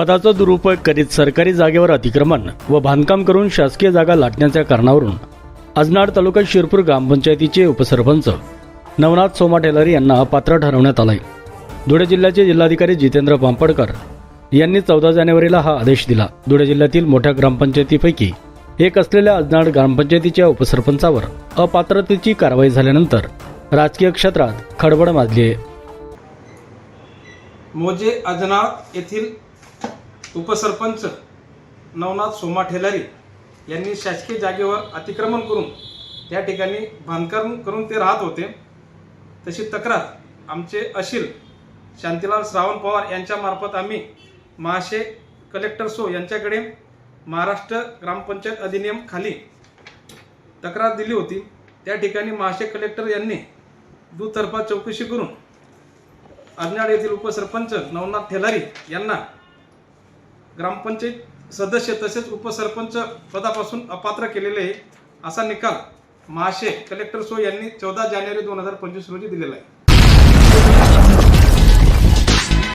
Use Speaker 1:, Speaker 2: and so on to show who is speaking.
Speaker 1: पदाचा दुरुपयोग करीत सरकारी जागेवर अतिक्रमण व बांधकाम करून शासकीय जागा लाटण्याच्या कारणावरून अजनाड तालुका शिरपूर ग्रामपंचायतीचे उपसरपंच नवनाथ सोमा टेलरी यांना अपात्र ठरवण्यात आलाय. धुळे जिल्ह्याचे जिल्हाधिकारी जितेंद्र पांपडकर यांनी चौदा जानेवारीला हा आदेश दिला. धुळे जिल्ह्यातील मोठ्या ग्रामपंचायतीपैकी एक असलेल्या अजनाड ग्रामपंचायतीच्या उपसरपंचावर अपात्रतेची कारवाई झाल्यानंतर राजकीय क्षेत्रात खडबड माजली आहे.
Speaker 2: मोजे अजनाड येथील उपसरपंच नवनाथ सोमा ठेलारी यांनी शासकीय जागेवर अतिक्रमण करून त्या ठिकाणी बांधकाम करून ते राहत होते. तशी तक्रार आमचे अशील शांतीलाल श्रावण पवार यांच्यामार्फत आम्ही महाशे कलेक्टर सो यांच्याकडे महाराष्ट्र ग्रामपंचायत अधिनियम खाली तक्रार दिली होती. त्या ठिकाणी महाशे कलेक्टर यांनी दुतर्फा चौकशी करून अज्ञाड येथील उपसरपंच नवनाथ ठेलारी यांना ग्रामपंचायत सदस्य तसेच उपसरपंच पदापासून अपात्र केलेले आहे असा निकाल महाशे कलेक्टर सो यांनी चौदा जानेवारी दोन हजार पंचवीस रोजी दिलेला आहे.